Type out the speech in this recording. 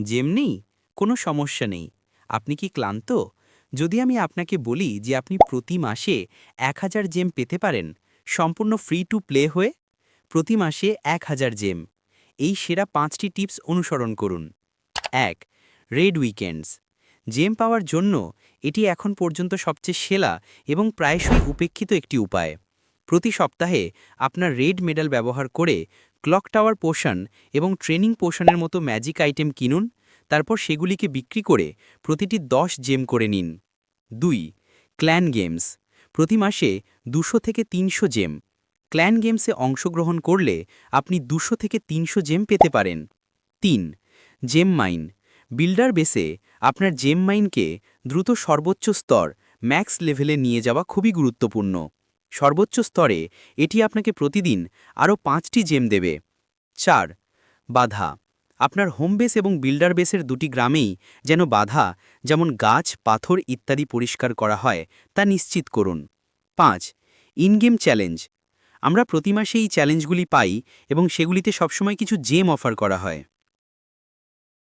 যেমনি, কোনো সমস্যা নেই। আপনি কি ক্লান্ত? যদি আমি আপনাকে বলি যে আপনি প্রতি মাসে এক হাজার জেম পেতে পারেন, সম্পূর্ণ ফ্রি টু প্লে হয়ে প্রতি মাসে এক হাজার জেম। এই সেরা পাঁচটি টিপস অনুসরণ করুন। এক রেড উইকেন্ডস জেম পাওয়ার জন্য এটি এখন পর্যন্ত সবচেয়ে সেরা এবং প্রায়শই উপেক্ষিত একটি উপায়। প্রতি সপ্তাহে আপনার রেড মেডাল ব্যবহার করে ক্লক টাওয়ার পোষণ এবং ট্রেনিং পোষণের মতো ম্যাজিক আইটেম কিনুন, তারপর সেগুলিকে বিক্রি করে প্রতিটি দশ জেম করে নিন। দুই, ক্ল্যান গেমস। প্রতি মাসে দুশো থেকে তিনশো জেম। ক্ল্যান গেমসে অংশগ্রহণ করলে আপনি দুশো থেকে তিনশো জেম পেতে পারেন। তিন, জেম মাইন। বিল্ডার বেসে আপনার জেম মাইনকে দ্রুত সর্বোচ্চ স্তর, ম্যাক্স লেভেলে নিয়ে যাওয়া খুবই গুরুত্বপূর্ণ। সর্বোচ্চ স্তরে এটি আপনাকে প্রতিদিন আরও পাঁচটি জেম দেবে। চার, বাধা। আপনার হোম বেস এবং বিল্ডার বেসের দুটি গ্রামেই যেন বাধা, যেমন গাছ, পাথর ইত্যাদি পরিষ্কার করা হয়, তা নিশ্চিত করুন। পাঁচ, ইনগেম চ্যালেঞ্জ। আমরা প্রতি মাসে এই চ্যালেঞ্জগুলি পাই এবং সেগুলিতে সবসময় কিছু জেম অফার করা হয়।